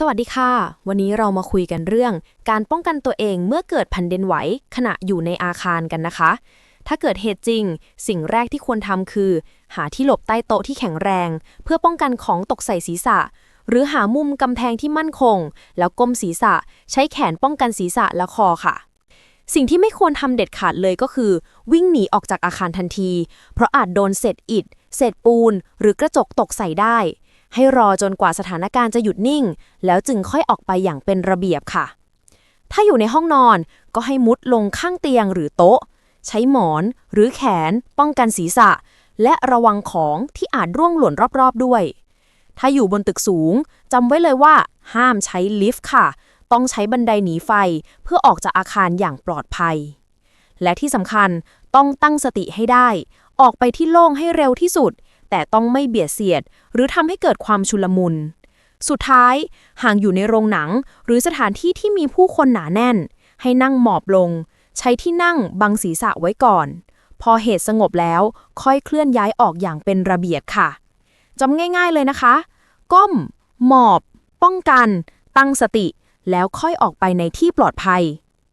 สวัสดีค่ะ วันนี้เรามาคุยกันเรื่อง การป้องกันตัวเองเมื่อเกิดแผ่นดินไหวขณะอยู่ในอาคารกันนะคะ ถ้าเกิดเหตุจริง สิ่งแรกที่ควรทำคือ หาที่หลบใต้โต๊ะที่แข็งแรง เพื่อป้องกันของตกใส่ศีรษะ หรือหามุมกำแพงที่มั่นคง แล้วก้มศีรษะ ใช้แขนป้องกันศีรษะและคอค่ะ สิ่งที่ไม่ควรทำเด็ดขาดเลยก็คือ วิ่งหนีออกจากอาคารทันที เพราะอาจโดนเศษอิฐเศษปูน หรือกระจกตกใส่ได้ ให้รอจนกว่าสถานการณ์จะหยุดนิ่ง แล้วจึงค่อยออกไปอย่างเป็นระเบียบค่ะ ถ้าอยู่ในห้องนอนก็ให้มุดลงข้างเตียงหรือโต๊ะ ใช้หมอนหรือแขน ป้องกันศีรษะ และระวังของที่อาจร่วงหล่นรอบๆด้วย ถ้าอยู่บนตึกสูงจำไว้เลยว่า ห้ามใช้ลิฟต์ค่ะ ต้องใช้บันไดหนีไฟเพื่อออกจากอาคารอย่างปลอดภัย และที่สำคัญต้องตั้งสติให้ได้ ออกไปที่โล่งให้เร็วที่สุด แต่ต้องไม่เบียดเสียด หรือทำให้เกิดความชุลมุน สุดท้าย ห่างอยู่ในโรงหนัง หรือสถานที่ที่มีผู้คนหนาแน่น ให้นั่งหมอบลง ใช้ที่นั่งบังศีรษะไว้ก่อน พอเหตุสงบแล้วค่อยเคลื่อนย้ายออกอย่างเป็นระเบียบค่ะจำง่ายๆเลยนะคะ ก้ม หมอบ ป้องกัน ตั้งสติ แล้วค่อยออกไปในที่ปลอดภัย